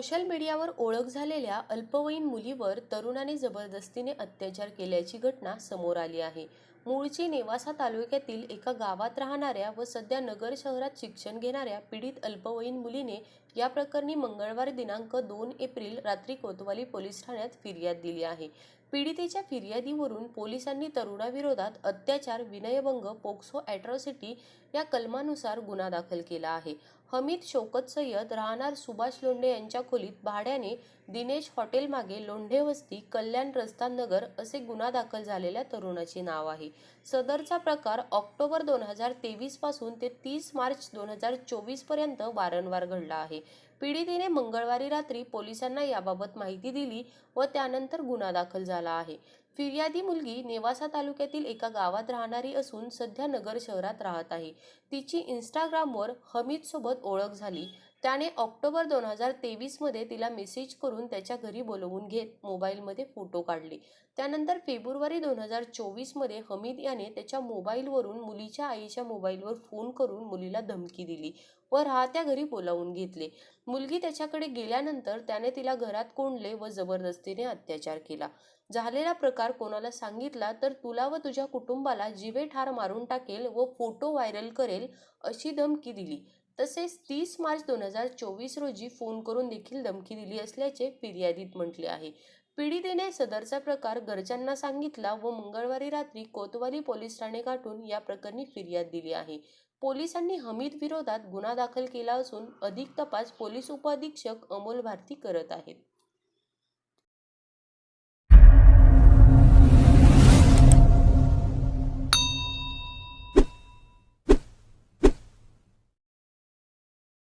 Social मीडियावर ओळख झालेल्या अल्पवयीन मुलीवर तरुणाने जबरदस्तीने अत्याचार केल्याची घटना समोर आली आहे. मूळची नेवासा तालुक्यातील एका गावात राहणाऱ्या व सध्या नगर शहरात शिक्षण घेणाऱ्या पीडित अल्पवयीन मुलीने या प्रकरणी मंगळवार दिनांक दोन एप्रिल रात्री कोतवाली पोलीस ठाण्यात फिर्याद दिली आहे. पीडितेच्या फिर्यादीवरून पोलिसांनी तरुणाविरोधात अत्याचार विनयभंग पोक्सो ॲट्रॉसिटी या कलमानुसार गुन्हा दाखल केला आहे. हमीद शोकत सय्यद राहणार सुभाष लोंढे यांच्या खोलीत भाड्याने दिनेश हॉटेल मागे लोंढे वस्ती कल्याण रस्ता नगर असे गुन्हा दाखल झालेल्या तरुणाचे नाव आहे. सदरचा प्रकार ऑक्टोबर दोन हजार तेवीसपासून ते तीस मार्च दोन हजार चोवीसपर्यंत वारंवार घडला आहे. पीडितेने मंगळवारी रात्री पोलिसांना याबाबत माहिती दिली व त्यानंतर गुन्हा दाखल झाला आहे. फिर्यादी मुलगी नेवासा तालुक्यातील एका गावात राहणारी असून सध्या नगर शहरात राहत आहे. तिची इंस्टाग्रामवर हमीदसोबत ओळख झाली. त्याने ऑक्टोबर दोन हजार तेवीसमध्ये तिला मेसेज करून त्याच्या घरी बोलवून घेत मोबाईलमध्ये फोटो काढले. त्यानंतर फेब्रुवारी दोन हजार चोवीसमध्ये हमीद याने त्याच्या मोबाईलवरून मुलीच्या आईच्या मोबाईलवर फोन करून मुलीला धमकी दिली व राहत्या घरी बोलावून घेतले. मुलगी त्याच्याकडे गेल्यानंतर त्याने तिला घरात कोंडले व जबरदस्तीने अत्याचार केला. झालेला प्रकार कोणाला सांगितला तर तुला व तुझ्या कुटुंबाला जिवे ठार मारून टाकेल व फोटो व्हायरल करेल अशी धमकी दिली. तसेच तीस मार्च दोन हजार चोवीस रोजी फोन करून देखील धमकी दिली असल्याचे फिर्यादीत म्हटले आहे. पीडितेने सदरचा प्रकार घरच्यांना सांगितला व मंगळवारी रात्री कोतवाली पोलीस ठाणे गाठून या प्रकरणी फिर्याद दिली आहे. पोलिसांनी हमीद विरोधात गुन्हा दाखल केला असून अधिक तपास पोलीस उपअधीक्षक अमोल भारती करत आहेत.